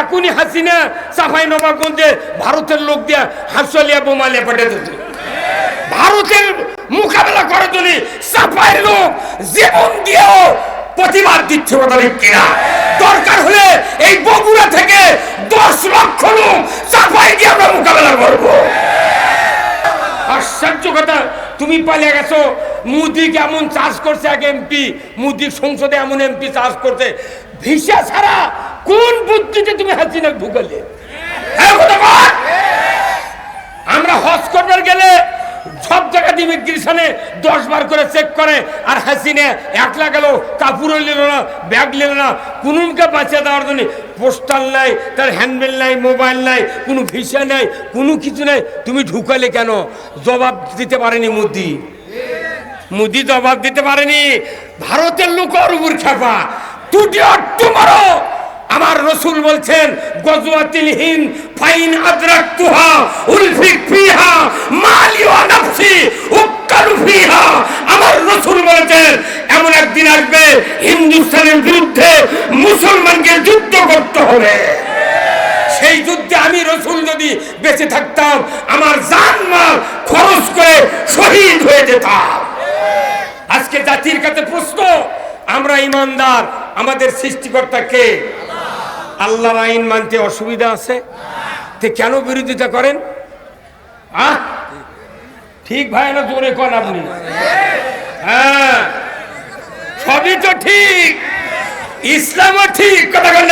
এখনই হাসিনা সাফাই নবাবগঞ্জে ভারতের লোক দিয়া হাসলিয়া বোমালিয়া পাঠিয়ে দিত ভারতের মোকাবেলা করার জন্য সাফাই লোক জীবন দিয়েও প্রতিবাদ দিচ্ছে কিনা। দরকার হলে এই বগুড়া থেকে দশ লক্ষ লোক সাফাই দিয়ে আমরা মোকাবেলা করব। আশ্চর্য কথা, তুমি পালিয়ে গেছো। মোদি কেমন চাষ করছে এক এমপি? মোদি সংসদে এমন এমপি চাষ করছে। ভিসা ছাড়া কোন বুদ্ধিতে তুমি হাসিনা ঢুকালে হ্যাঁ, আমরা হজ করবার গেলে সব জায়গাতে ইমিগ্রেশনে দশ বার করে চেক করে আর হাসিনে একলা গেল কাপড়ও নিল না ব্যাগ নিল না কোনকে বাঁচিয়ে দেওয়ার জন্য পোস্টাল নাই তার হ্যান্ডবেল নাই মোবাইল নাই কোনো ভিসা নাই কোনো কিছু নাই। তুমি ঢুকালে কেন? জবাব দিতে পারেনি মোদি। মোদি জবাব দিতে পারেনি। ভারতের লোক ওর উপর খেপা। টুটি অট্টু মারো আমার রসুল বলছেন, গজওয়াতিল হিন্দ ফাইন আদরাক তুহা উলফিক ফিহা, মালি আমার রসুল বলেছেন, এমন একদিন আসবে হিন্দুস্তানের বিরুদ্ধে মুসলমানকে যুদ্ধ করতে হবে। সেই যুদ্ধে আমি রসুল যদি বেঁচে থাকতাম, আমার জান মাল খরচ করে শহীদ হয়ে যেতাম। আজকে জাতির কাছে প্রশ্ন আমরা ইমানদার, আমাদের সৃষ্টিকর্তা কে? আল্লাহর আইন মানতে অসুবিধা আছে। কেন বিরোধিতা করেন? ঠিক ভাই, না জোরে কন আপনি? হ্যাঁ। সবই তো ঠিক। ইসলামও ঠিক, কথা কেন?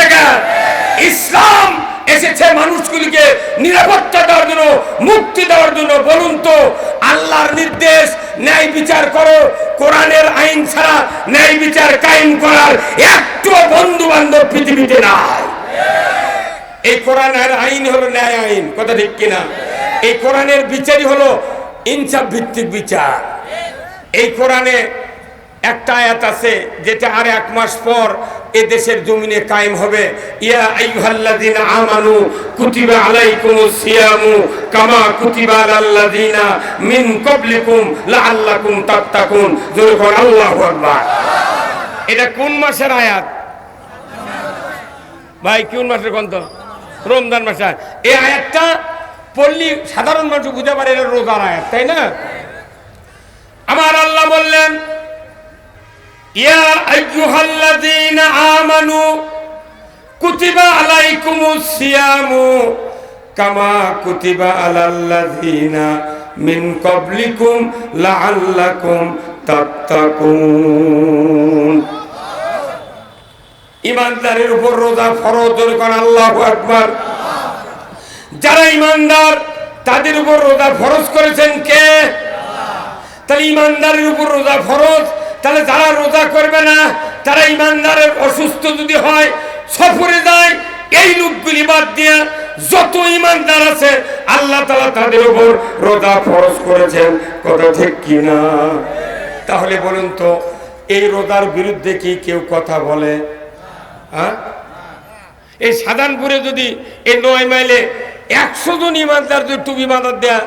ইসলাম এসেছে মানুষগুলিকে নিরাপত্তা দেওয়ার জন্য, মুক্তি দেওয়ার জন্য, বলুন তো। আল্লাহর নির্দেশ, ন্যায় বিচার করো। কোরআনের আইন ছাড়া ন্যায় বিচার কায়েম করার একটু বন্ধু বান্ধব পৃথিবীতে নাই। এই কোরআনের আইন হলো ন্যায় আইন, কথা ঠিক কিনা? এই কোরআনের বিচারই হলো ইনসাফ ভিত্তিক বিচার। এই কোরআনে একটা আয়াত আছে, যেটা আর এক মাস পর এ দেশের জমিনে কায়েম হবে। ইয়া আইয়ুহাল্লাযীনা আমানু কুতিবা আলাইকুমুস সিয়ামু কামা কুতিবা আলাল্লাযীনা মিন ক্বাবলিকুম লাআল্লাকুম তাত্তাকুন। জোরে কোন আল্লাহু আকবার। এটা কোন মাসের আয়াত? ভাই, কোন মাসের গন্ধ রমজান মাসে এই আয়াতটা পড়লি সাধারণ মানুষ বুঝতে পারে এটা রোজার আয়াত, তাই না? আমার আল্লাহ বললেন ইয়া আইয়ুহাল্লাযীনা আমানু কুতিবা আলাইকুমুস সিয়ামু কামা কুতিবা আলাল্লাযীনা মিন ক্বাবলিকুম লাআল্লাকুম তাত্তাকুন। ইমানদারের উপর রোজা ফরজ, জোরে কোন, আল্লাহু আকবার। যারা ইমানদার, তাদের উপর রোজা ফরজ করেছেন কে? তাহলে ইমানদারের উপর রোজা ফরজ তাহলে যারা রোজা করবে না, তারা ইমানদারের অসুস্থ যদি হয়, সফরে যায়, এই লোকগুলি বাদ দিয়ে যত ইমানদার আছে, আল্লাহ তালা তাদের উপর রোজা ফরজ করেছেন। কথা ঠিক কিনা তাহলে বলুন তো, এই রোজার বিরুদ্ধে কি কেউ কথা বলে? হ্যাঁ এই সাধারণপুরে যদি এই নয় মাইলে একশো জন ইমানদার যদি টুপি বাঁধার দেয়া,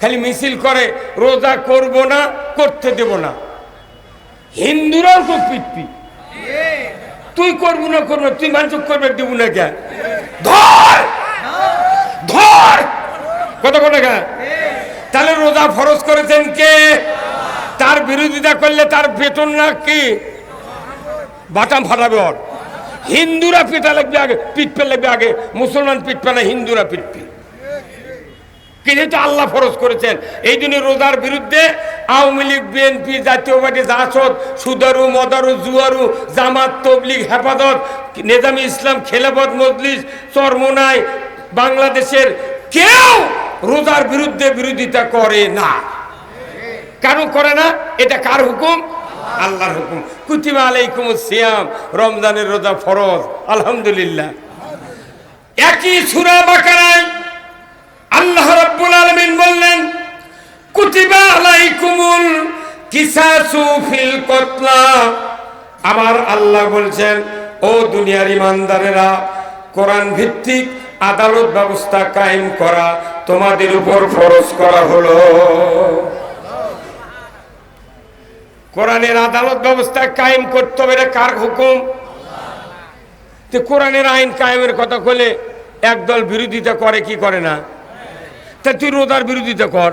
খালি মিছিল করে, রোজা করব না, করতে দেব না। হিন্দুরাও তো পিটপি। তুই করব না করব, তুই মানুষ করবে, দেবো না কে? ধর! ধর! কত কত তাহলে রোজা ফরজ করেছেন কে? তার বিরোধিতা করলে তার বেতন না কি? বাটাম ফাটাবে ওর। হিন্দুরা পিটা লাগবে আগে, পিটপে লাগবে আগে। মুসলমান পিটপে না, হিন্দুরা পিটপি। কিন্তু আল্লাহ ফরজ করেছেন, এই জন্য রোজার বিরুদ্ধে আওয়ামী লীগ, বিএনপি, জাতীয় পার্টি, জাসদ, সুদারু, মদারু, জুয়ারু, জামাত, তবলিগ, হেফাজত, নেজামি ইসলাম, খেলাফত, মজলিস, চরমোনাই, বাংলাদেশের কেউ রোজার বিরুদ্ধে বিরোধিতা করে না। কেন করে না? এটা কার হুকুম? আল্লাহর হুকুম। কুতিমা আলাইকুম সিয়াম। রমজানের রোজা ফরজ। আলহামদুলিল্লাহ। একই সুরা বাকারায় আল্লাহ রাব্বুল আলামিন বললেন, কুতিবা আলাইকুমুল কিসাসু ফিল কতলা। আমার আল্লাহ বলছেন, ও দুনিয়ার ইমানদারেরা, কোরআন ভিত্তিক আদালত ব্যবস্থা কায়েম করা তোমাদের উপর ফরজ করা হলো। কোরআনের আদালত ব্যবস্থা কায়েম করতে হবে কার হুকুম? তো কোরআনের আইন কায়েমের কথা কলে একদল বিরোধিতা করে, কি করে না? তা তুই রোজার বিরোধিতা কর।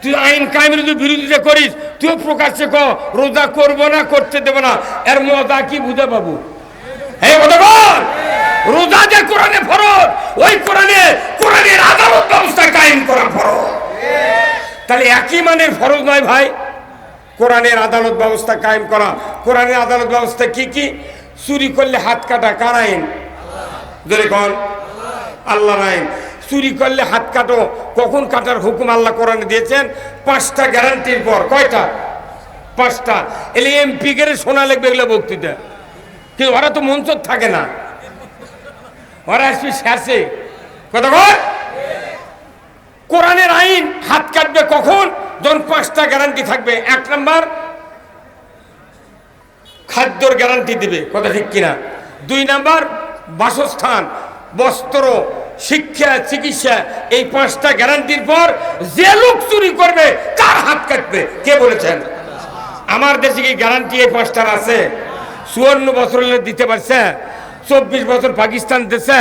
তুই আইন কায়েমের যদি বিরোধিতা করিস, তুইও প্রকাশ্যে ক রোজা করব না, করতে দেবো না। এর মজা কি বুঝে পাবো এই রোজা যে কোরআনে ফরজ, ওই কোরআনে, কোরআনের আদালত ব্যবস্থা কায়েম করা ফরজ। তাহলে একই মানের ফরজ নয় ভাই। কোরআনের আদালত ব্যবস্থা কায়েম করা। কোরআনের আদালত ব্যবস্থা কি কি? চুরি করলে হাত কাটা কার আইন? ধরে কন। আল্লাহর আইন। চুরি করলে হাত কাটো। কখন কাটার হুকুম আল্লাহ কোরআনে দিয়েছেন? পাঁচটা গ্যারান্টির পর। কয়টা? পাঁচটা। এলে এমপি গেলে শোনা লাগবে, এগুলো বক্তৃতা। কিন্তু ওরা তো মঞ্চ থাকে না। ওরা আসবে শেষে কথা বল কোরআনের আইন হাত কাটবে কখন? যখন পাঁচটা গ্যারান্টি থাকবে। এক নাম্বার, খাদ্যর গ্যারান্টি দিবে। কথা ঠিক কিনা? দুই নাম্বার, বাসস্থান, বস্ত্র শিক্ষা, চিকিৎসা, এই পাঁচটা গ্যারান্টির পর যে লোক চুরি করবে তার হাত কাটবে? কে বলেছেন? আমার দেশে কি গ্যারান্টি এই পাঁচটার আছে? চুয়ান্ন বছর দিতে পারছে? চব্বিশ বছর পাকিস্তান দেশে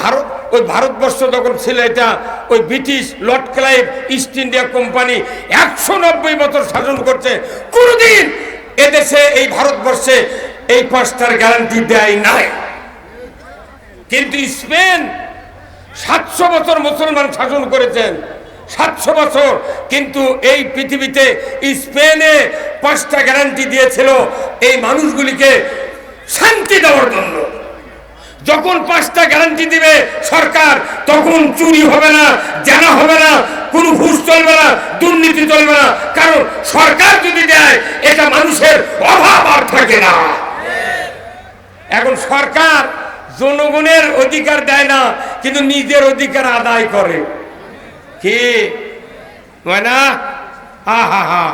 ভারত ওই ভারতবর্ষ যখন ছিল এটা, ওই British lord Clive East India company একশো নব্বই বছর শাসন করছে। কোনোদিন এদেশে, এই ভারতবর্ষে এই পাঁচটার গ্যারান্টি দেয় নাই। কিন্তু স্পেন সাতশো বছর মুসলমান শাসন করেছেন। সাতশো বছর। কিন্তু এই পৃথিবীতে স্পেনে পাঁচটা গ্যারান্টি দিয়েছিল এই মানুষগুলিকে শান্তি দেওয়ার জন্য। যখন পাঁচটা গ্যারান্টি দিবে সরকার, তখন চুরি হবে না, জানা হবে না, কোনো ঘুষ চলবে না, দুর্নীতি চলবে না। কারণ সরকার যদি দেয়, এটা মানুষের অভাব আর থাকে না। এখন সরকার জনগণের অধিকার দেয় না, কিন্তু নিজের অধিকার আদায় করে। কি? না? হা হা হা।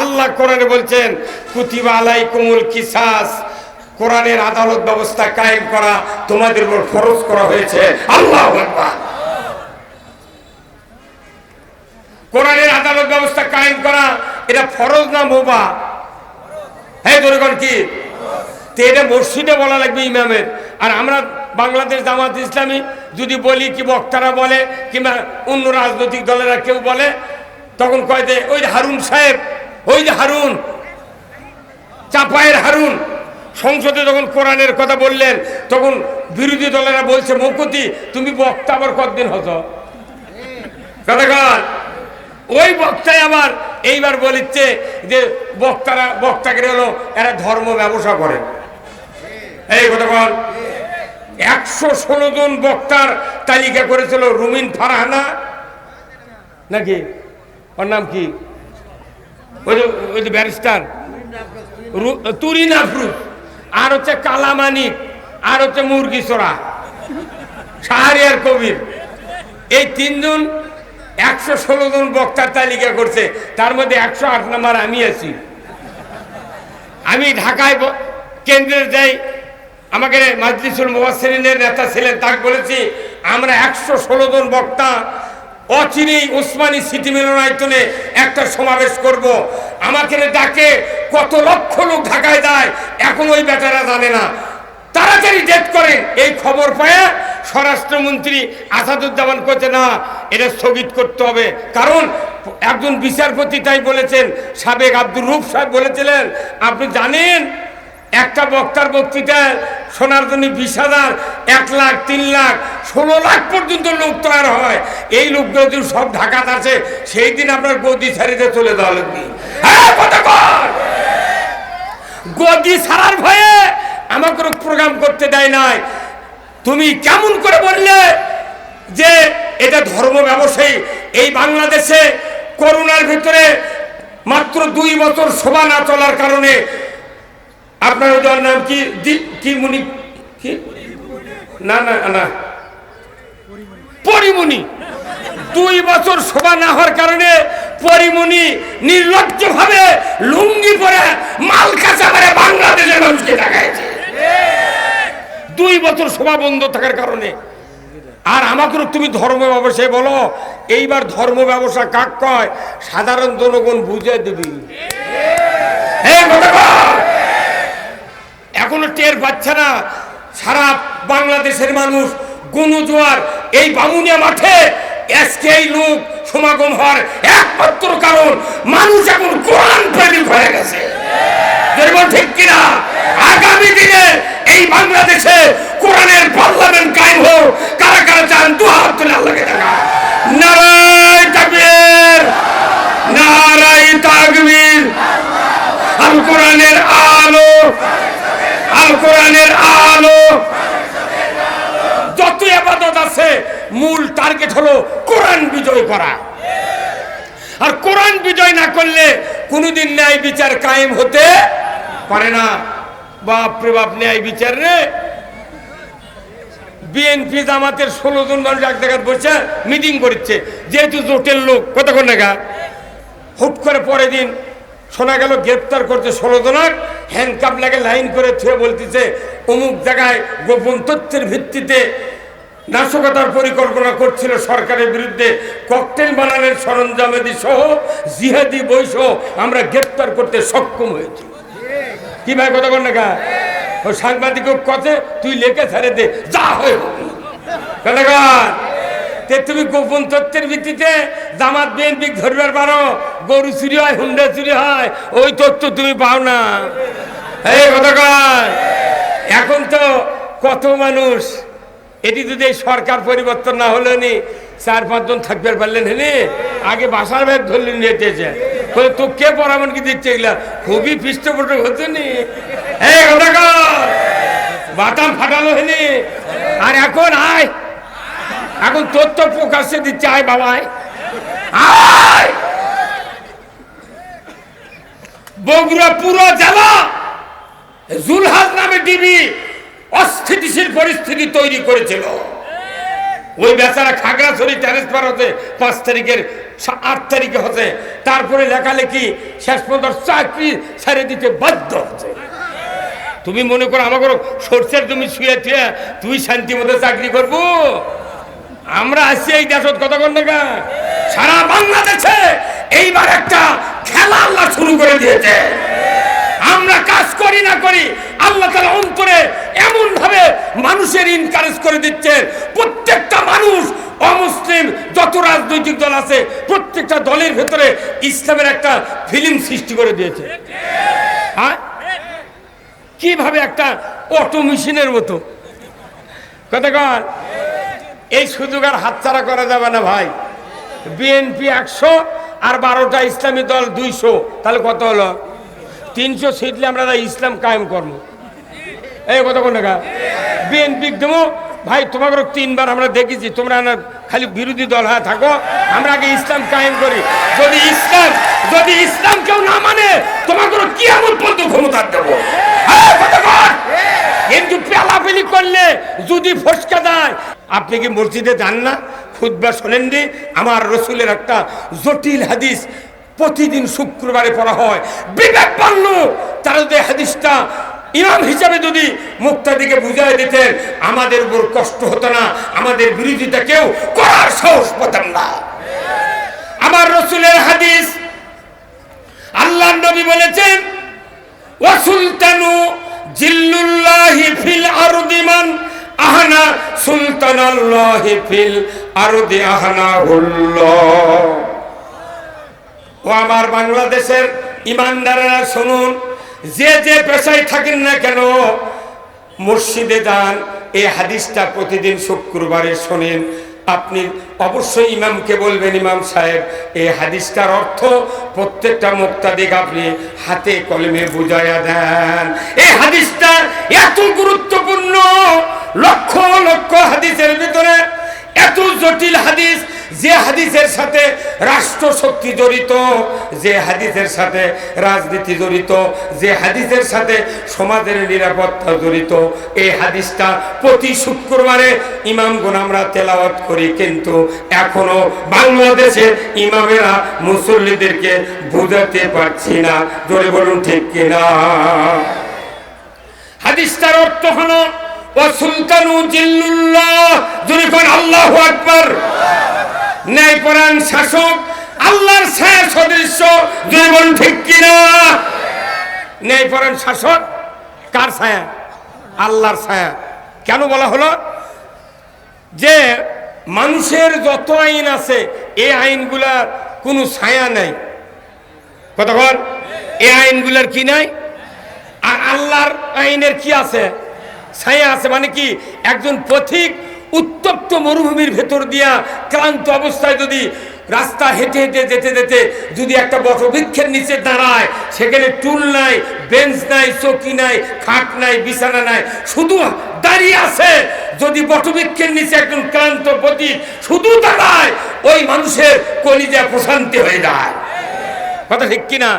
আল্লাহ কোরআনে বলছেন, কুতিবা আলাই কুমুল কিসাস। কোরআনের আদালত ব্যবস্থা কায়েম করা তোমাদের উপর ফরজ করা হয়েছে। আল্লাহ। কোরআনের আদালত ব্যবস্থা কায়েম করা, এটা ফরজ না মোবা? হ্যাঁ জনগণ কি? এটা মসজিদে বলা লাগবে ইমামের। আর আমরা বাংলাদেশ জামাত ইসলামী যদি বলি কি বক্তারা বলে, কিংবা অন্য রাজনৈতিক দলেরা কেউ বলে, তখন কয় যে, ওই যে হারুন সাহেব, ওই যে হারুন চাপায়ের হারুন। সংসদে যখন কোরআনের কথা বললেন, তখন বিরোধী দলেরা বলছে, মকুতি, তুমি বক্তা আবার কতদিন হতো কতক্ষণ ওই বক্তায় আবার এইবার বলিচ্ছে যে, বক্তারা বক্তাকে হলো, এরা ধর্ম ব্যবসা করে। এই কতক্ষণ একশো ষোলো জন বক্তার তালিকা করেছিল রুমিন ফারহানা, নাকি? ওর নাম কি? ওই যে ওই যে ব্যারিস্টার। তুরিন আফরুজ আর হচ্ছে কালামানিক আর হচ্ছে মুরগি চোরা, শাহরিয়ার কবির। এই তিনজন একশো ষোলো জন বক্তার তালিকা করছে, তার মধ্যে একশো আট নম্বর আমি আছি। আমি ঢাকায় কেন্দ্রের যাই আমাকে মাজলিসুল মুবাসসিরিনের নেতা ছিলেন, তাকে বলেছি, আমরা একশো ষোলো জন বক্তা অচিরেই ওসমানী সিটি মিলনায়তনে একটা সমাবেশ করব। আমাকে ডাকে কত লক্ষ লোক ঢাকায় যায়, এখন ওই বেটারা জানে না তাড়াতাড়ি ডেট করেন, এই খবর পায় স্বরাষ্ট্রমন্ত্রী আসাদুজ্জামান করছে না, এটা স্থগিত করতে হবে কারণ একজন বিচারপতি তাই বলেছেন, সাবেক আব্দুর রুফ সাহেব বলেছিলেন, আপনি জানেন একটা বক্তার বক্তৃতা শোনার জন্য বিশ হাজার, এক লাখ, তিন লাখ, ষোলো লাখ পর্যন্ত লোক তৈরি হয়। এই লোকগুলো যদি সব ঢাকাতে আছে, সেই দিন আপনার গদি ছাড়িতে চলে যাওয়া হ্যাঁ গদি ছাড়ার ভয়ে আমাকে প্রোগ্রাম করতে দেয় নাই। তুমি কেমন করে বললে যে এটা ধর্ম ব্যবসায়ী? এই বাংলাদেশে করোনার ভিতরে মাত্র দুই বছর শোভা না চলার কারণে আপনার ওটার নাম কি? কি মুনি? কি? না না না। পরিমণি। দুই বছর শোভা না হওয়ার কারণে পরিমণি নির্লজ্জ ভাবে লুঙ্গি পরে মাল কাঁচা মেরে বাংলাদেশের মানুষকে দেখাইছে। দুই বছর শোভা বন্ধ থাকার কারণে। আর আমাকে তুমি ধর্ম ব্যবসায় বলো, এইবার ধর্ম ব্যবসা কাক কয়? সাধারণ জনগণ বুঝে দিবি। হে ভগবান! এখনও টের পাচ্ছে না। সারা বাংলাদেশের মানুষ গণজোয়ার এই বামুনিয়া মাঠে আজকে এই লোক সমাগম হওয়ার একমাত্র কারণ, মানুষ এখন কোরআন প্রেমিক হয়ে গেছে। ঠিক কিনা? আগামী দিনে এই বাংলাদেশে কোরআনের পার্লামেন্ট কায়েম হোক। কারা কারা চান, দু হাত তুলে আল্লাহকে দেখা নারায় তাকবীর নারায় তাকবীর আল কোরআনের আলো আল কোরআনের আলো। যত আবাদত আছে, মূল টার্গেট হলো কোরআন বিজয় করা। আর কোরআন বিজয় না করলে কোনোদিন ন্যায় বিচার কায়েম হতে পারে না। বাপ রে বাপ, ন্যায় বিচার রে। বিএনপি জামাতের ষোলো জন মানুষ এক জায়গায় বসে মিটিং করছে যেহেতু জোটের লোক, কতক্ষণ নাগা হুট করে পরের দিন শোনা গেল, গ্রেপ্তার করতে ষোলো জনাক হ্যান্ডকাপ লাগে লাইন করে থুয়ে বলতেছে, অমুক জায়গায় গোপন তথ্যের ভিত্তিতে নাশকতার পরিকল্পনা করছিল সরকারের বিরুদ্ধে ককটেল বানানোর সরঞ্জামাদি সহ, জিহাদি সহ আমরা গ্রেপ্তার করতে সক্ষম হয়েছি। কি ভাই কথা বল না? ও সাংবাদিক কথে তুই লেখে ছাড়ে দে, যা হয় তুমি গোপন তথ্যের ভিত্তিতে জামাত বিএনপি ধরবার পারো গরু চুরি হয়, হুন্ডা চুরি হয়, ওই তথ্য তুমি পাও না। এই কথা। এখন তো কত মানুষ, এটি যদি সরকার পরিবর্তন না হলো নি, চার পাঁচজন থাকবে পারলেন হেনে আগে বাসার ব্যাগ ধরলেন বলে তো কে পরামর্শ কি দিচ্ছে এগুলা? খুবই পৃষ্ঠপোষক হচ্ছে নি। বাতাম ফাটালো হেনে আর এখন আয়। এখন তথ্য প্রকাশ্যে দিচ্ছে, আয় বাবাই আয়! বগুড়া পুরো জেলা জুলহাজ নামে ডিবি অস্থিতিশীল পরিস্থিতি তৈরি করেছিল। ওই বেচারা খাগড়াছড়ি ট্যারেস ট্রান্সফার হতে পাঁচ তারিখের আট তারিখে হতে, তারপরে লেখালেখি শেষ পর্যন্ত চাকরি ছেড়ে দিতে বাধ্য হচ্ছে। তুমি মনে করো আমাকে সরষের তুমি শুয়ে থুয়ে তুই শান্তি মতো চাকরি করব? আমরা আসছি এই দেশত কতক্ষণ দেখা সারা বাংলাদেশে এইবার একটা খেলা আল্লাহ শুরু করে দিয়েছে। আমরা কাজ করি না করি, আল্লাহ তালা অন্তরে এমন ভাবে মানুষের ইনকারেজ করে দিচ্ছে। প্রত্যেকটা মানুষ, অমুসলিম, যত রাজনৈতিক দল আছে, প্রত্যেকটা দলের ভেতরে ইসলামের একটা ফিল্ম সৃষ্টি করে দিয়েছে। হ্যাঁ? কীভাবে একটা অটো মেশিনের মতো? কতক্ষণ এই সুযোগ আর হাতছাড়া করা যাবে না ভাই। বিএনপি একশো আর বারোটা ইসলামী দল দুইশো। তাহলে কত হলো? তিনশো সিটলে আমরা ইসলাম কায়েম করব। এই কত কোন বিএনপি দেবো ভাই তোমাকে তিনবার আমরা দেখেছি, তোমরা খালি বিরোধী দল হয়ে থাকো, আমরা আগে ইসলাম কায়েম করি। যদি ইসলাম যদি ইসলাম কেউ না মানে তোমাকে কি এমন পর্যন্ত ক্ষমতা দেবো? হ্যাঁ? কিন্তু পেলাপেলি করলে যদি ফসকা দেয় আপনি কি মসজিদে যান না? খুদ্া শোনেননি আমার রসুলের একটা জটিল হাদিস প্রতিদিন শুক্রবারে পড়া হয়। বিবেক পারল তারা যদি হাদিসটা ইমাম হিসাবে যদি মুক্তাদিকে বুঝাই দিতেন, আমাদের উপর কষ্ট হতো না, আমাদের বিরোধিতা কেউ করার সাহস পেতাম না। আমার রসুলের হাদিস আল্লাহ নবী বলেছেন ওয়াসুলতানু জিল্লুল্লাহি ফিল আরদি আহানা সুলতানাল্লাহি ফিল আরদি ও আমার বাংলাদেশের ইমানদারেরা শুনুন, যে যে পেশায় থাকেন না কেন মসজিদে যান, এই হাদিসটা প্রতিদিন শুক্রবারে শোনেন। আপনি অবশ্যই ইমামকে বলবেন, ইমাম সাহেব, এই হাদিসটার অর্থ প্রত্যেকটা মুক্তাদিক আপনি হাতে কলমে বুঝাইয়া দেন। এই হাদিসটা এত গুরুত্বপূর্ণ লক্ষ লক্ষ হাদিসের ভিতরে এত জটিল হাদিস যে হাদিসের সাথে রাষ্ট্র শক্তি জড়িত, যে হাদিসের সাথে রাজনীতি জড়িত, যে হাদিসের সাথে সমাজের নিরাপত্তা জড়িত, এই হাদিসটা প্রতি শুক্রবারে ইমামগুন আমরা তেলাওয়াত করি, কিন্তু এখনও বাংলাদেশে ইমামেরা মুসল্লিদেরকে বোঝাতে পারছি না। জোরে বলুন ঠিক কিনা? হাদিসটার অর্থ হলো সুলতানু জিল্লুল্লাহ। শাসক, আল্লাহর ন্যায়পরায়ণ শাসক কার ছায়া? আল্লাহর ছায়া। কেন বলা হলো? যে মানুষের যত আইন আছে এই আইনগুলার কোনো ছায়া নাই। কতক্ষণ এই আইনগুলার কি নাই? আর আল্লাহর আইনের কি আছে? ছায়া আছে মানে কি? একজন পথিক উত্তপ্ত মরুভূমির ভেতর দিয়া ক্লান্ত অবস্থায় যদি রাস্তা হেঁটে হেঁটে যেতে যেতে যদি একটা বটবৃক্ষের নিচে দাঁড়ায়, সেখানে টুল নাই, বেঞ্চ নাই, চৌকি নাই, খাট নাই, বিছানা নাই, শুধু দাঁড়িয়ে আছে। যদি বটবৃক্ষের নিচে একজন ক্লান্ত পথিক শুধু দাঁড়ায়, ওই মানুষের কলিজা প্রশান্তি হয়ে যায়। কথা ঠিক কিনা?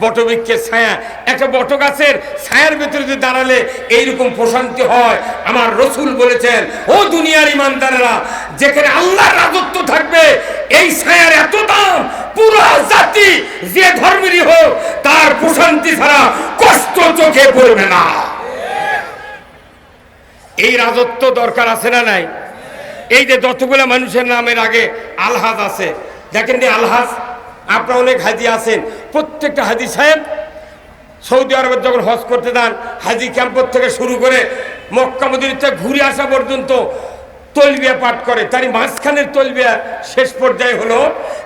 বটবৃক্ষের ছায়া। একটা বট গাছের ছায়ার ভেতরে যদি দাঁড়ালে এইরকম প্রশান্তি হয়। আমার রসুল বলেছেন, ও দুনিয়ার ইমানদারেরা, যেখানে আল্লাহর রাজত্ব থাকবে, এই ছায়ার এত দাম, পুরো জাতি যে ধর্মেরই হোক, তার প্রশান্তি ছাড়া কষ্ট চোখে পড়বে না। এই রাজত্ব দরকার আছে না নাই? এই যে যতগুলো মানুষের নামের আগে আলহাজ আছে, দেখেন যে আলহাজ আপনারা অনেক হাজি আছেন। প্রত্যেকটা হাজি সাহেব সৌদি আরবের যখন হজ করতে যান, হাজি ক্যাম্পর থেকে শুরু করে মক্কা মদিনাতে ঘুরে আসা পর্যন্ত তলবিয়া পাঠ করে। তারই মাঝখানের তলবিয়া শেষ পর্যায়ে হলো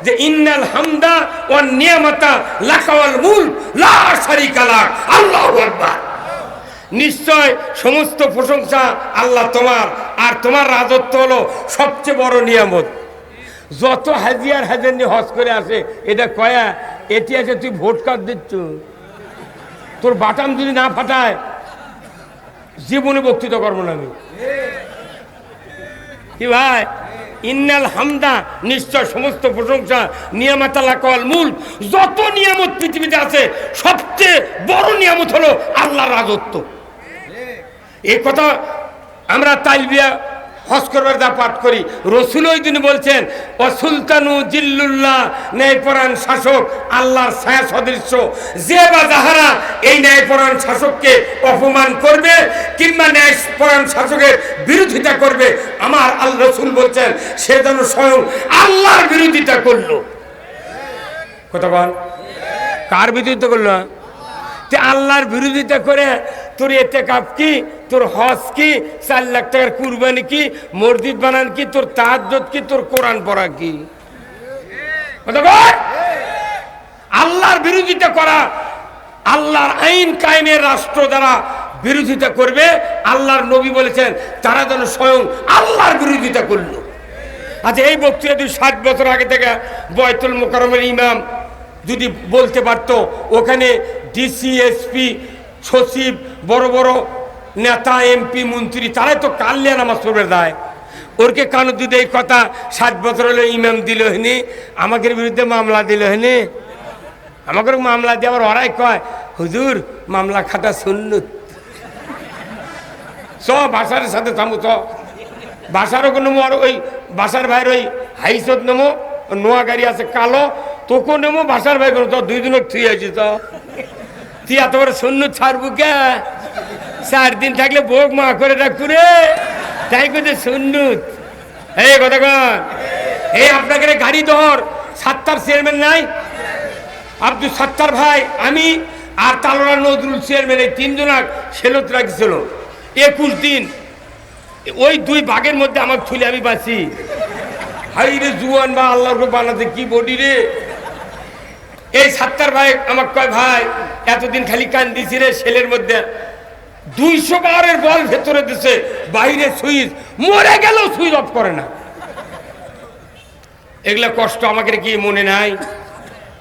যে, ইন্নাল হামদা ও নিয়ামতা লাকাওয়াল মূল লা শারিকা লাক আল্লাহু আকবার। নিশ্চয় সমস্ত প্রশংসা আল্লাহ তোমার, আর তোমার রাজত্ব হলো সবচেয়ে বড় নিয়ামত। যত হাজিয়ার হাজার নিয়ে হজ করে আসে, এটা কয়া, এটি আছে, তুই ভোট কার্ড দিচ্ছ। তোর বাটাম যদি না ফাটায়, জীবনে বক্তৃতা করব না আমি। কি ভাই? ইন্নাল হামদা, নিশ্চয় সমস্ত প্রশংসা নিয়ামাতালা কল মূল। যত নিয়ামত পৃথিবীতে আছে, সবচেয়ে বড় নিয়ামত হলো আল্লাহর রাজত্ব। এই কথা আমরা তাইলবিয়া হজ করবার পাঠ করি। রসুল ওই দিন বলছেন সুলতানু জিল্লুল্লাহ ন্যায়পরাণ শাসক, আল্লাহর ছায়া সদৃশ্য যে বা যাহারা এই ন্যায়পরাণ শাসককে অপমান করবে কিংবা ন্যায়পরাণ শাসকের বিরোধিতা করবে, আমার আল্লাহ রসুল বলছেন, সে যেন স্বয়ং আল্লাহর বিরোধিতা করল। কথা বল। কার বিরোধিতা করল? তে আল্লাহর বিরোধিতা করে তোর এতে কাপ কি? তোর হজ কি? চার লাখ টাকার কুরবানি কি? মসজিদ বানান কি? তোর তাহাজ্জত কি? তোর কোরআন পড়া কি? আল্লাহর বিরোধিতা করা, আল্লাহর আইন কায়েমের রাষ্ট্র দ্বারা বিরোধিতা করবে, আল্লাহর নবী বলেছেন, তারা যেন স্বয়ং আল্লাহর বিরোধিতা করল। আচ্ছা এই বক্তৃতা দুই ষাট বছর আগে থেকে বয়তুল মোকারমের ইমাম যদি বলতে পারতো, ওখানে ডিসি এসপি সচিব, বড় বড় নেতা, এমপি, মন্ত্রী, তারাই তো কাল্লিয়া নামাজ পড়বে দেয়। ওরকে কানো যদি এই কথা ষাট বছর হলে ইমাম দিল হয়নি আমাদের বিরুদ্ধে মামলা দিল হয়নি আমাকে মামলা দিয়ে আবার ওরাই কয়, হুজুর, মামলা খাটা শুনলুত চ বাসার সাথে থামু চ বাসারও কোনো আর ওই বাসার ভাইয়ের ওই হাইসত নেমো নোয়া গাড়ি আছে কালো তোকে নেমো বাসার ভাই কোনো তো দুই দিনক থুই আছি তো তুই এত বড় শূন্য ছাড়বু কে? চার দিন থাকলে বোক মা করে রাখব রে। তাই করছে শূন্যুত এই কন। এই আপনাকে গাড়ি ধর। সাতটার চেয়ারম্যান নাই? আব্দুল সাত্তার ভাই, আমি আর তালোরা নজরুল চেয়ারম্যান এই তিনজন সেলত রাখছিল। একুশ দিন। ওই দুই বাঘের মধ্যে আমার ছুলে আমি বাঁচি। হাই রে জুয়ান বা আল্লাহর বানাতে কি বডি রে? এই সাত্তার ভাই আমার কয় ভাই এতদিন খালি কান দিছি রে সেলের মধ্যে। দুইশো বারের বল ভেতরে দিছে বাইরে সুইচ মরে গেল সুইচ অফ করে না। এগুলা কষ্ট আমাকে কি মনে নাই?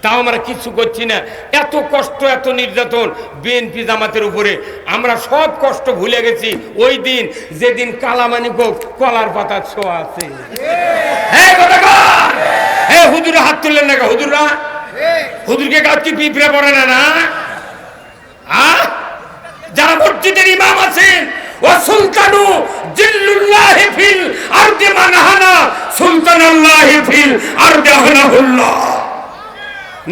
তাও আমরা কিছু করছি না। এত কষ্ট এত নির্যাতন বিএনপি জামাতের উপরে। আমরা সব কষ্ট ভুলে গেছি। ওই দিন যেদিন কালামানি গোপ কলার পাতার ছোঁয়া আছে। হুজুরা হাত তুললেন না হুজুরা হুজুরকে গাছ কি পিঁপড়ে পড়ে না না? যারা মসজিদের ইমাম আছেন, ও সুলতানু জিল্লুল্লাহ ফিল আরদে মানহানা সুলতানাল্লাহ ফিল আরদে হানাহুল্লাহ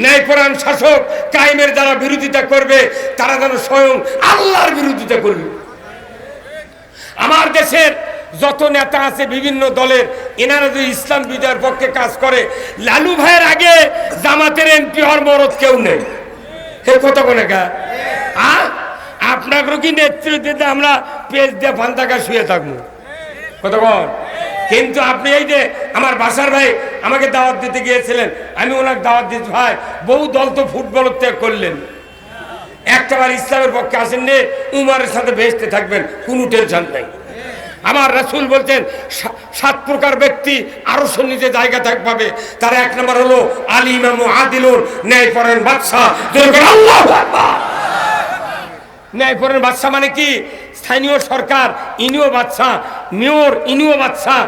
ন্যায়পরাণ শাসক কায়েমের যারা বিরোধিতা করবে, তারা যেন স্বয়ং আল্লাহর বিরোধিতা করবে। আমার দেশের যত নেতা আছে বিভিন্ন দলের, এনারা যদি ইসলাম বিজয়ের পক্ষে কাজ করে, লালু ভাইয়ের আগে জামাতের এমপি হওয়ার মরদ কেউ নেই। হে কত কোনে গা। আ? আপনাকেও কি নেতৃত্বে আমরা পেজ দিয়ে ফান্তাকা শুয়ে থাকব? কতক্ষণ কিন্তু আপনি এই যে আমার বাসার ভাই আমাকে দাওয়াত দিতে গিয়েছিলেন, আমি ওনাকে দাওয়াত দিতে ভাই, বহু দল তো ফুটবল ত্যাগ করলেন। একটাবার ইসলামের পক্ষে আসেননি, উমারের সাথে ভেসতে থাকবেন, কোনো টেনশন নাই। আমার রাসুল বলছেন সাত প্রকার ব্যক্তি আরও নিজে জায়গা থাক, পাবে। তার এক নম্বর হলো আলী ইমাম আদিলুন ন্যায় পরেন বাদশাহ ন্যায় পরেন বাদশাহ মানে কি? স্থানীয় সরকার, ইনিও বাদশাহ, মেয়র ইনিও বাদশাহ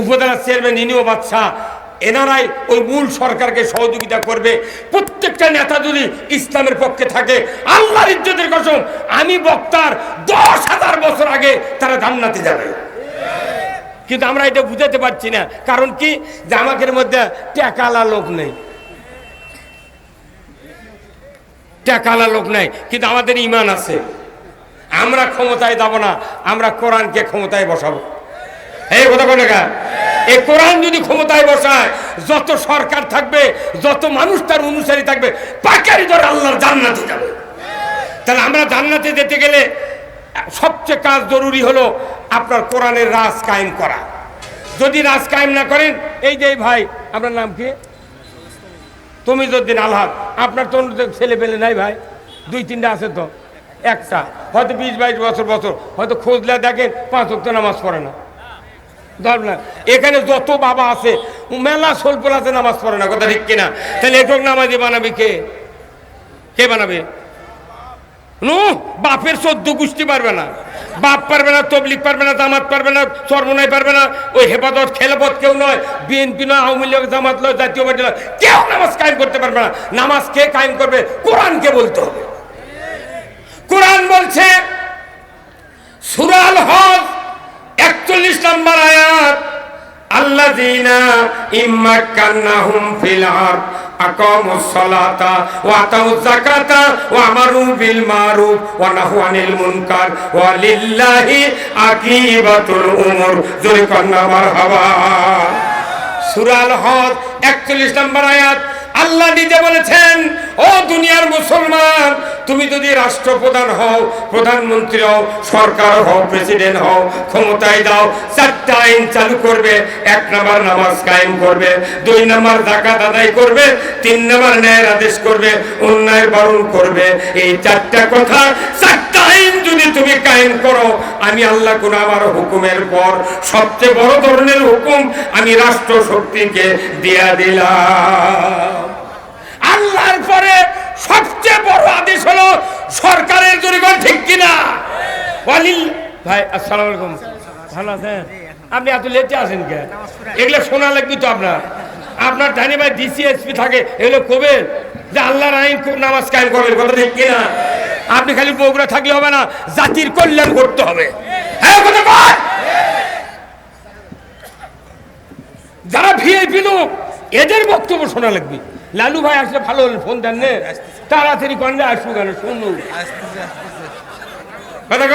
উপজেলার চেয়ারম্যান ইনিও বাদশাহ এনারাই ওই মূল সরকারকে সহযোগিতা করবে। প্রত্যেকটা নেতা যদি ইসলামের পক্ষে থাকে, আল্লাহর ইজ্জতের কসম, আমি বক্তার দশ হাজার বছর আগে তারা জান্নাতে যাবে। কিন্তু আমরা এটা বুঝাতে পারছি না। কারণ কি? জামাকের মধ্যে টেকালা লোক নেই। টেকালা লোক নাই। কিন্তু আমাদের ইমান আছে। আমরা ক্ষমতায় যাব না, আমরা কোরআনকে ক্ষমতায় বসাবো। এই কথা বলে এই কোরআন যদি ক্ষমতায় বসায়, যত সরকার থাকবে, যত মানুষ তার অনুসারী থাকবে পাকারি ধরে আল্লাহর জান্নাতে যাবে। তাহলে আমরা জান্নাতে যেতে গেলে সবচেয়ে কাজ জরুরি হলো আপনার কোরআনের রাজ কায়েম করা। যদি রাজ কায়েম না করেন, এই যে ভাই, আপনার নাম কি? তুমি যদি আলহাদ। আপনার তো ছেলে পেলে নাই ভাই, দুই তিনটা আছে তো, একটা। হয়তো বিশ বাইশ বছর বছর। হয়তো খোঁজলে দেখেন, পাঁচ অক্ট নামাজ পড়ে না। এখানে যত বাবা আছে, মেলা সোলপোল আছে নামাজ পড়ে না, কথা ঠিক কিনা? তাহলে একক নামাজি বানাবে কে? কে বানাবে? নো, বাপের সদ্য গোষ্ঠী পারবে না। বাপ পারবে না তবলিক পারবে না, জামাত পারবে না, চর্মনাই পারবে না। ওই হেফাজত খেলাপথ কেউ নয়, বিএনপি নয়, আওয়ামী লীগ, জামাত নয়, জাতীয় পার্টি নয়। কেউ নামাজ কায়েম করতে পারবে না। নামাজ কে কায়েম করবে? কোরআনকে বলতে হবে। কোরআন বলছে, সুরাল হজ একচল্লিশ নম্বর আয়াত, আল্লাযীনা ইম্মাক্কান্নাহুম ফিল আরদ আকামুস সালাতা ওয়া আতাউজ যাকাতা ওয়া আমারু বিল মারুফ ওয়া নাহু আনিল মুনকার ওয়া লিল্লাহি আকিবাতুল উমুর। জোরে কন্না মারহাবা। সূরা আল হজ 41 নম্বর আয়াত আল্লাহ নিজে বলেছেন, ও দুনিয়ার মুসলমান, তুমি যদি রাষ্ট্রপ্রধান হও, প্রধানমন্ত্রী হও, সরকার হও, প্রেসিডেন্ট হও, ক্ষমতায় দাও চারটা আইন চালু করবে, এক নাম্বার নামাজ কায়েম করবে, দুই নাম্বার জাকাত আদায় করবে, তিন নাম্বার ন্যায়ের আদেশ করবে, অন্যায় বারণ করবে। এই চারটা কথা, চারটা আইন যদি তুমি কায়েম করো, আমি আল্লাহ কোন আমার হুকুমের পর, সবচেয়ে বড় ধরনের হুকুম আমি রাষ্ট্র শক্তিকে দিয়া দিলাম। আল্লাহর পরে সবচেয়ে বড় আদেশ হলো, সরকারের জরিগণ ঠিক কিনা? ওয়ালিল ভাই, আসসালামু আলাইকুম। ভালো আছেন? আপনি এত লেটে আসেন কে এগুলো শোনা লাগবে তো আপনার। আপনার জানি ভাই ডিসিএসপি থাকে, এগুলো কবে? যে আল্লাহর আইন নামাজ কায়েম করবেন, কথা ঠিক কিনা? আপনি খালি বগুড়া থাকলে হবে না, জাতির কল্যাণ করতে হবে। হ্যাঁ কথা বল যারা ভিআইপি লোক, এদের বক্তব্য শোনা লাগবে। লালু ভাই আসলে ভালো হলো ফোন দেন নে। তাড়াতাড়ি কন্যা আসব কেন? শুনুন কথা